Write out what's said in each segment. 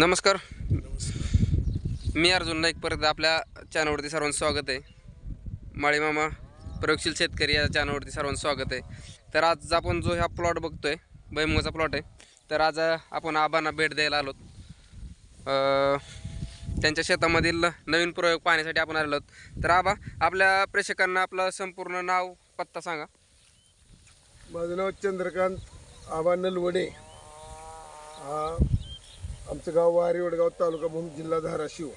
नमस्कार. मी अर्जुन नाईक परत आपल्या चॅनलवरती सर्वांचं स्वागत आहे. माळीमामा प्रयोगशील शेतकरी या चॅनलवरती सर्वांचं स्वागत आहे. तर आज आपण जो ह्या प्लॉट बघतोय बैमुगाचा प्लॉट आहे तर आज आपण आबांना भेट द्यायला आलो त्यांच्या शेतामधील नवीन प्रयोग पाहण्यासाठी आपण आलेलो आहोत. तर आबा आपल्या प्रेक्षकांना आपलं संपूर्ण नाव पत्ता सांगा. माझं नाव चंद्रकांत आबा नलवडे. आमचं गाव वारी वडगाव तालुका भूम जिल्हा धाराशिव.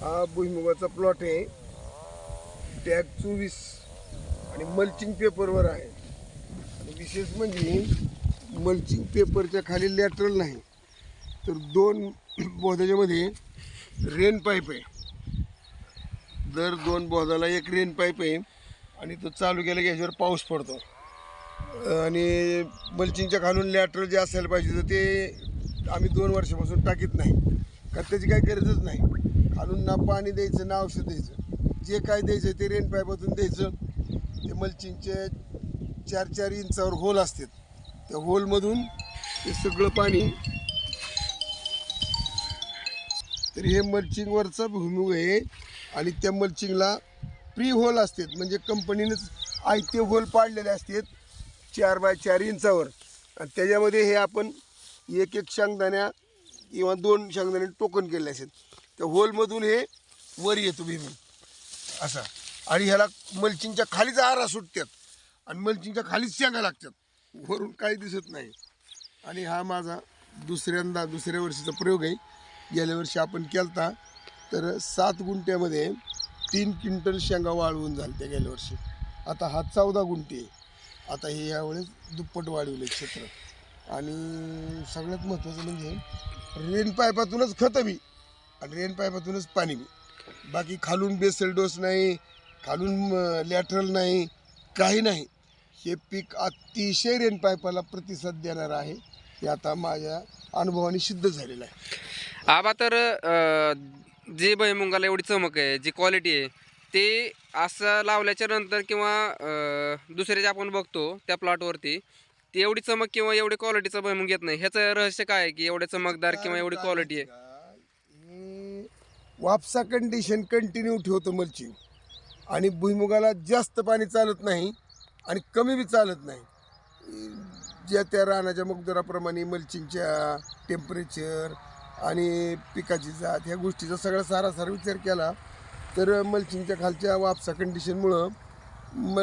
हा भुईमुगाचा प्लॉट आहे. टॅग चोवीस आणि मल्चिंग पेपरवर आहे. आणि विशेष म्हणजे मल्चिंग पेपरच्या खाली लॅटरल नाही. तर दोन बोधाच्यामध्ये रेन पाईप आहे. दर दोन बोधाला एक रेन पाईप आहे. आणि तो चालू केला की ह्याच्यावर पाऊस पडतो. आणि मल्चिंगच्या खालून लॅटरल जे असायला पाहिजे तर ते आम्ही दोन वर्षापासून टाकीत नाही. कारण त्याची काही गरजच नाही. खालून ना पाणी द्यायचं ना औषध द्यायचं. जे काय द्यायचं ते रेन पाईपातून द्यायचं. ते मल्चिंगचे चार चार इंचावर होल असतात. त्या होलमधून ते सगळं पाणी तर हे मल्चिंगवरचा भूमिग आहे आणि त्या मल्चिंगला प्री होल असतात. म्हणजे कंपनीनंच आयते होल पाडलेले असतात चार बाय चार इंचावर. आणि त्याच्यामध्ये हे आपण एक एक शेंगदाण्या किंवा दोन शेंगदाणे टोकन केले असेल त्या होलमधून हे वर येतो भीमी. असा. आणि ह्याला मल्चिंगच्या खालीच आरा सुटतात आणि मल्चिंगच्या खालीच शेंगा लागतात वरून काही दिसत नाही. आणि हा माझा दुसऱ्यांदा दुसऱ्या वर्षीचा प्रयोग आहे. गेल्या वर्षी आपण केलता तर सात गुंठ्यामध्ये तीन क्विंटल शेंगा वाळवून झाल्या त्या गेल्या वर्षी. आता हा चौदा गुंठे आहे. आता हे यावेळेस दुप्पट वाढवले क्षेत्र. आणि सगळ्यात महत्त्वाचं म्हणजे रेन पाईपातूनच खतं बी आणि रेन पाईपातूनच पाणी बी. बाकी खालून बेसल डोस नाही खालून लॅटरल नाही काही नाही. हे पीक अतिशय रेन पाईपाला प्रतिसाद देणार आहे. हे आता माझ्या अनुभवाने सिद्ध झालेलं आहे. आबा तर जे भयमुंगाला एवढी चमक आहे जी क्वालिटी आहे ते असं लावल्याच्या नंतर किंवा अ, दुसरे जे आपण बघतो त्या प्लॉटवरती ती एवढी चमक किंवा एवढी क्वालिटीचा भुईमुग येत नाही. ह्याचं रहस्य काय आहे की एवढे चमकदार किंवा एवढी क्वालिटी आहे? वापसा कंडिशन कंटिन्यू ठेवतो मल्चिंग आणि भुईमुगाला जास्त पाणी चालत नाही आणि कमी बी चालत नाही. ज्या त्या रानाच्या मगदराप्रमाणे मल्चिंगच्या टेम्परेचर आणि पिकाची जात ह्या गोष्टीचा सगळा सारासार विचार केला तर मल्चिंगच्या खालच्या वापसा कंडिशनमुळं म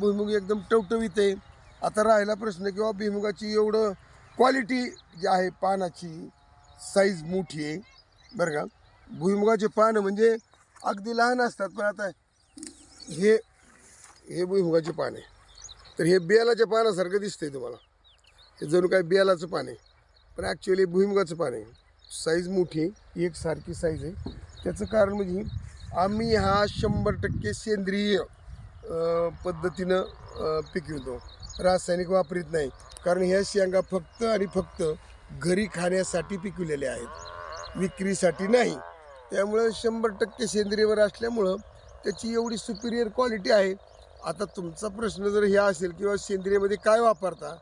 भुईमुग एकदम टवटवीत आहे. आता राहिला प्रश्न किंवा भुईमुगाची एवढं क्वालिटी जी आहे पानाची साईज मोठी आहे बरं का? भुईमुगाचे पानं म्हणजे अगदी लहान असतात पण आता हे हे भुईमुगाचे पान आहे. तर हे बेलाच्या पानासारखं दिसतंय तुम्हाला. हे जणू काय बेलाचं पान आहे पण ॲक्च्युली भुईमुगाचं पान आहे. साईज मोठी आहे एकसारखी साईज आहे. त्याचं कारण म्हणजे आम्ही हा शंभर टक्के सेंद्रिय पद्धतीनं पिकवतो रासायनिक वापरीत नाही. कारण ह्या शेंगा फक्त आणि फक्त घरी खाण्यासाठी पिकवलेल्या आहेत. विक्रीसाठी नाही. त्यामुळं शंभर टक्के सेंद्रियवर असल्यामुळं त्याची एवढी सुपिरियर क्वालिटी आहे. आता तुमचा प्रश्न जर हे असेल किंवा सेंद्रियमध्ये काय वापरता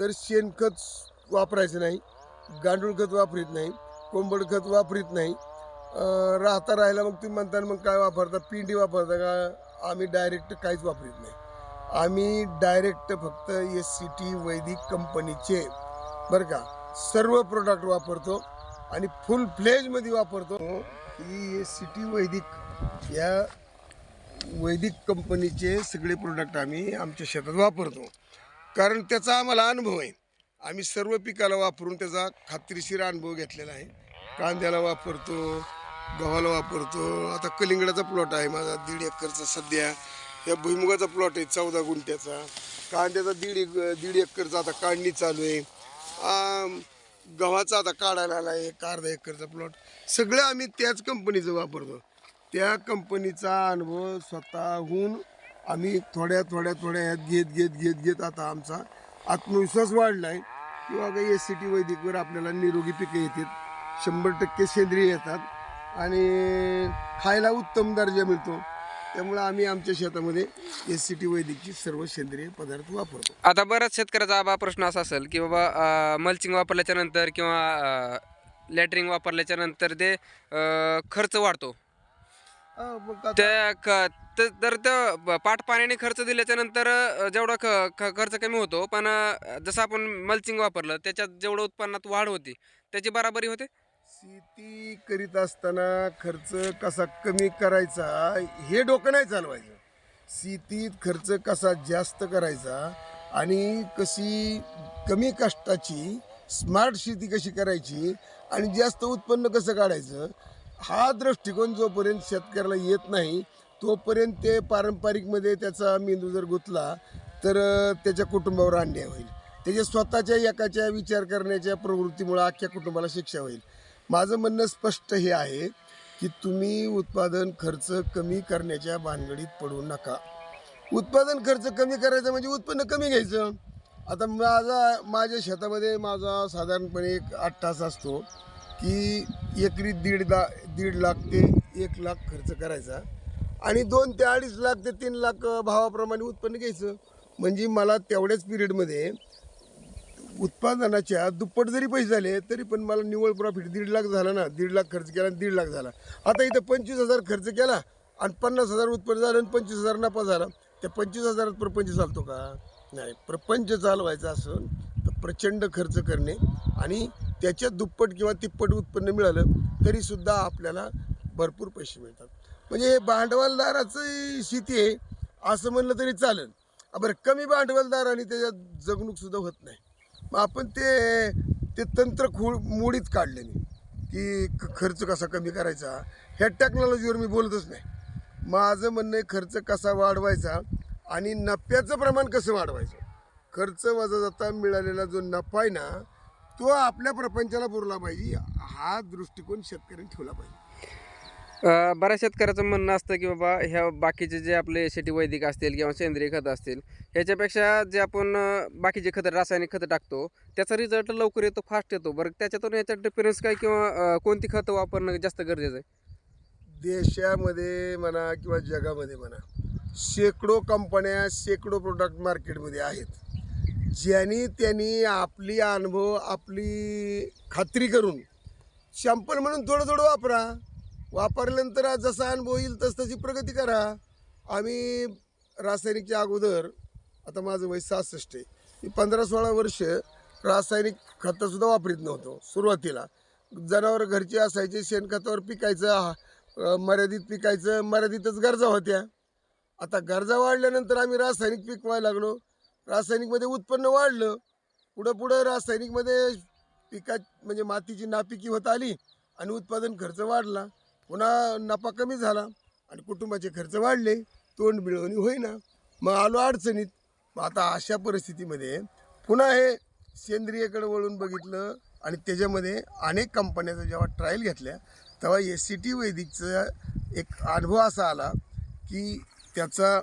तर शेणखत वापरायचं नाही गांडूळ खत वापरीत नाही कोंबड खत वापरीत नाही. राहता राहिला मग तुम्ही म्हणता मग काय वापरता? पिंडी वापरता का? आम्ही डायरेक्ट काहीच वापरीत नाही. आम्ही डायरेक्ट फक्त एस सी टी वैदिक कंपनीचे बरं का सर्व प्रोडक्ट वापरतो आणि फुल फ्लेजमध्ये वापरतो. ही एस सी टी वैदिक या वैदिक कंपनीचे सगळे प्रोडक्ट आम्ही आमच्या शेतात वापरतो. कारण त्याचा आम्हाला अनुभव आहे. आम्ही सर्व पिकाला वापरून त्याचा खात्रीशीर अनुभव घेतलेला आहे. कांद्याला वापरतो गव्हाला वापरतो. आता कलिंगडाचा प्लॉट आहे माझा दीड एकरचा सध्या. या भुईमुगाचा प्लॉट आहे चौदा गुंठ्याचा. कांद्याचा दीड एक दीड एकरचा आता काढणी चालू आहे. गव्हाचा आता काढायला आला आहे एक अर्धा एकरचा प्लॉट सगळं आम्ही त्याच कंपनीचं वापरतो. त्या कंपनीचा अनुभव स्वतःहून आम्ही थोड्या थोड्या थोड्या ह्यात घेत घेत घेत घेत आता आमचा आत्मविश्वास वाढला आहे किंवा काही एस सी टी वैदिकवर आपल्याला निरोगी पिकं येतात. शंभर टक्के सेंद्रिय येतात. आणि खायला उत्तम दर्जा मिळतो. त्यामुळे आम्ही आमच्या शेतामध्ये एस सी टी वैदिकची सर्व सेंद्रिय पदार्थ वापरतो. आता बऱ्याच शेतकऱ्याचा आबा प्रश्न असा असेल की बाबा मल्चिंग वापरल्याच्या नंतर किंवा लॅटरिंग वापरल्याच्या नंतर ते अं, खर्च वाढतो. हा, मग आता- त्या क- त- तर त्या पाट पाण्याने खर्च दिल्याच्या नंतर अं, जेवढा ख- ख- खर्च कमी होतो पण अं, जसं आपण मल्चिंग वापरलं त्याच्यात जेवढं उत्पन्नात वाढ होती त्याची बराबरी होते? शेती करीत असताना खर्च कसा कमी करायचा हे डोकं नाही चालवायचं. शेतीत खर्च कसा जास्त करायचा आणि कशी कमी कष्टाची स्मार्ट शेती कशी करायची आणि जास्त उत्पन्न कसं काढायचं हा दृष्टिकोन जोपर्यंत शेतकऱ्याला येत नाही तोपर्यंत ते पारंपरिकमध्ये त्याचा मेंदू जर गुंतला तर त्याच्या कुटुंबावर अन्याय होईल. त्याच्या स्वतःच्या एकाच्या विचार करण्याच्या प्रवृत्तीमुळे अख्ख्या कुटुंबाला शिक्षा होईल. माझं म्हणणं स्पष्ट हे आहे की तुम्ही उत्पादन खर्च कमी करण्याच्या भानगडीत पडू नका. उत्पादन खर्च कमी करायचा म्हणजे उत्पन्न कमी घ्यायचं. आता माझा माझ्या शेतामध्ये माझा साधारणपणे एक आठ तास असतो की एकरी दीड दा दीड लाख ते एक लाख खर्च करायचा आणि दोन ते अडीच लाख ते तीन लाख भावाप्रमाणे उत्पन्न घ्यायचं. म्हणजे मला तेवढ्याच पिरियडमध्ये उत्पादनाच्या दुप्पट जरी पैसे झाले तरी पण मला निव्वळ प्रॉफिट दीड लाख झाला ना. दीड लाख खर्च केला आणि दीड लाख झाला. आता इथं पंचवीस हजार खर्च केला आणि पन्नास हजार उत्पन्न झालं आणि पंचवीस हजार नफा झाला. त्या पंचवीस हजारात प्रपंच चालतो का? नाही. प्रपंच चालवायचा असून तर प्रचंड खर्च करणे आणि त्याच्यात दुप्पट किंवा तिप्पट उत्पन्न मिळालं तरीसुद्धा आपल्याला भरपूर पैसे मिळतात. म्हणजे हे भांडवलदाराचं शेती आहे. असं म्हणलं तरी चालेल. बरं कमी भांडवलदार आणि त्याच्यात जगणूकसुद्धा होत नाही. मग आपण ते ते तंत्र खूळ मोडीत काढले मी की क- खर्च कसा कमी करायचा? ह्या टेक्नॉलॉजीवर मी बोलतच नाही. माझं म्हणणं आहे खर्च कसा वाढवायचा आणि नफ्याचं प्रमाण कसं वाढवायचं? खर्च वजा जाता मिळालेला जो नफा आहे ना तो आपल्या प्रपंचाला पुरला पाहिजे. हा दृष्टिकोन शेतकऱ्यांनी ठेवला पाहिजे. बऱ्याच शेतकऱ्याचं म्हणणं असतं की बाबा ह्या बाकीचे जे आपले शेती वैदिक असतील किंवा सेंद्रिय खतं असतील ह्याच्यापेक्षा जे आपण बाकीचे खतं रासायनिक खतं टाकतो त्याचा रिझल्ट लवकर येतो फास्ट येतो. बरं त्याच्यातून याच्यात डिफरन्स काय किंवा कोणती खतं वापरणं जास्त गरजेचं आहे? देशामध्ये म्हणा किंवा जगामध्ये म्हणा शेकडो कंपन्या शेकडो प्रोडक्ट मार्केटमध्ये आहेत. ज्यांनी त्यांनी आपली अनुभव आपली खात्री करून शॅम्पल म्हणून थोडं थोडं वापरा. वापरल्यानंतर जसा अनुभव येईल तस तशी प्रगती करा. आम्ही रासायनिकच्या अगोदर आता माझं वय सहासष्ट आहे मी पंधरा सोळा वर्ष रासायनिक खतंसुद्धा वापरीत नव्हतो सुरुवातीला. जनावर घरचे असायचे शेणखतावर पिकायचं हा- मर्यादित पिकायचं मर्यादितच गरजा होत्या. आता गरजा वाढल्यानंतर आम्ही रासायनिक पिकवायला लागलो. रासायनिकमध्ये उत्पन्न वाढलं. पुढं पुढं रासायनिकमध्ये पिका म्हणजे मातीची नापिकी होत आली आणि उत्पादन खर्च वाढला. पुन्हा नफा कमी झाला आणि कुटुंबाचे खर्च वाढले तोंड मिळवणी होईना. मग आलो अडचणीत. मग आता अशा परिस्थितीमध्ये पुन्हा हे सेंद्रियकडे वळून बघितलं आणि त्याच्यामध्ये अनेक कंपन्याचा जेव्हा ट्रायल घेतल्या तेव्हा एस सी टी वैदिकचा एक अनुभव असा आला की त्याचा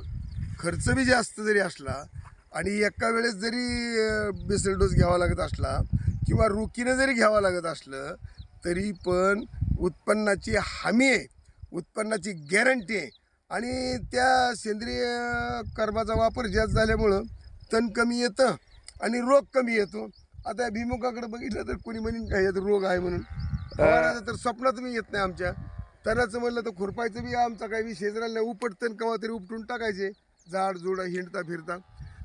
खर्च बी जास्त जरी असला आणि एका वेळेस जरी बेसल डोस घ्यावा लागत असला किंवा रुकीनं जरी घ्यावा लागत असलं तरी पण उत्पन्नाची हमी आहे उत्पन्नाची गॅरंटी आहे. आणि त्या सेंद्रिय कर्माचा वापर जास्त झाल्यामुळं तण कमी येतं आणि रोग कमी येतो. आता भिमुखाकडे बघितलं तर कोणी म्हणेन काय यात रोग आहे म्हणून. तर स्वप्नात मी येत नाही आमच्या. तणाचं म्हणलं तर खुरपायचं बी आमचा काही विषय राहिला नाही. उपटतण केव्हा तरी उपटून टाकायचे. झाड जोड हिंडता फिरता.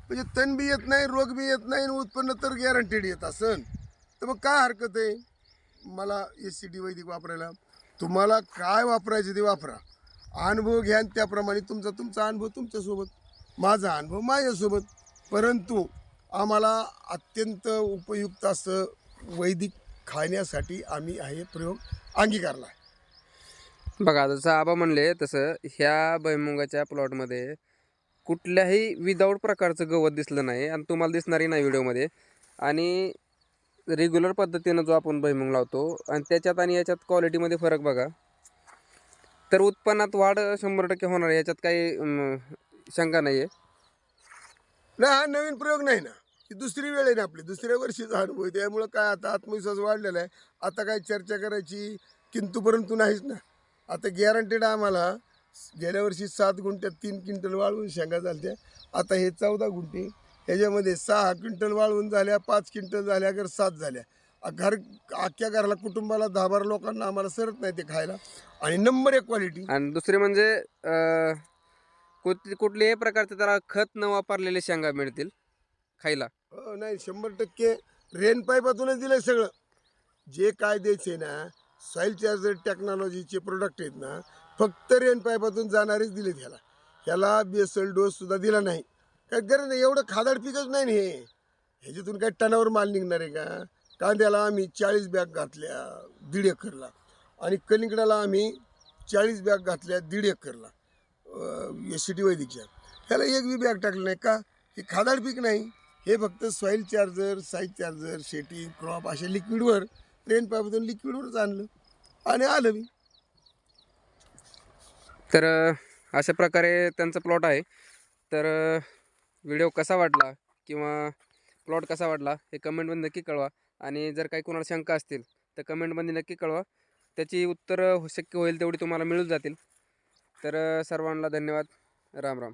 म्हणजे तण बी येत नाही रोग बी येत नाही आणि उत्पन्न तर गॅरंटेड येत असन. तर मग काय हरकत आहे? मला एस सी टी वैदिक वापरायला. तुम्हाला काय वापरायचं ते वापरा. अनुभव घ्या आणि त्याप्रमाणे तुमचा तुमचा अनुभव तुमच्यासोबत. माझा अनुभव माझ्यासोबत. परंतु आम्हाला अत्यंत उपयुक्त असं वैदिक खाण्यासाठी आम्ही हे प्रयोग अंगीकारला. आहे बघा जसं आबा म्हणले तसं ह्या भैमुगाच्या प्लॉटमध्ये कुठल्याही विदाऊट प्रकारचं गवत दिसलं नाही आणि तुम्हाला दिसणारही नाही व्हिडिओमध्ये. आणि रेग्युलर पद्धतीनं जो आपण भैमुग लावतो आणि त्याच्यात आणि याच्यात क्वालिटीमध्ये फरक बघा. तर उत्पन्नात वाढ शंभर टक्के होणार आहे याच्यात काही शंका नाही आहे नाही हा नवीन प्रयोग नाही ना. ही दुसरी वेळ आहे ना आपली दुसऱ्या वर्षीचा अनुभव आहे. त्यामुळं काय आता आत्मविश्वास वाढलेला आहे. आता काय चर्चा करायची किंतु परंतु नाहीच ना. आता गॅरंटेड आम्हाला गेल्या वर्षी सात गुंठ्यात तीन क्विंटल वाळवून शेंगा झाल्या आता हे चौदा गुंठे ह्याच्यामध्ये सहा क्विंटल वाळवून झाल्या पाच क्विंटल झाल्या अगर सात झाल्या. घर अख्ख्या घराला कुटुंबाला दहा बारा लोकांना आम्हाला सरत नाही ते खायला. आणि नंबर एक क्वालिटी आणि दुसरे म्हणजे अं, कुठ कुठल्याही प्रकारचे त्याला खत न वापरलेले शेंगा मिळतील खायला. हो नाही शंभर टक्के रेन पाईपातूनच दिलं सगळं. जे काय द्यायचे ना सॉईल चार्जर टेक्नॉलॉजीचे प्रोडक्ट आहेत ना फक्त रेन पाईपातून जाणारेच दिले ह्याला. ह्याला बेसल डोस सुद्धा दिला नाही. काय गरज नाही एवढं खादाड पिकच नाही ना हे. ह्याच्यातून काय टनावर माल निघणार आहे का? कांद्याला आम्ही चाळीस बॅग घातल्या दीड एकरला. आणि कलिंगडाला आम्ही चाळीस बॅग घातल्या दीड एकरला. एस सी टी वैदिकच्या ह्याला एक बी बॅग टाकलं नाही का? हे खादाड पीक नाही. हे फक्त सॉईल चार्जर साईज चार्जर शेटी क्रॉप अशा लिक्विडवर ट्रेन पाईपमधून लिक्विडवरच आणलं. आणि आलं मी तर अशा प्रकारे त्यांचा प्लॉट आहे. तर व्हिडिओ कसा वाटला किंवा प्लॉट कसा वाटला हे कमेंटमध्ये नक्की कळवा. आणि जर काही कोणाला शंका असतील तर कमेंटमध्ये नक्की कळवा. त्याची उत्तरं हो, शक्य होईल तेवढी तुम्हाला मिळून जातील. तर सर्वांना धन्यवाद. राम राम.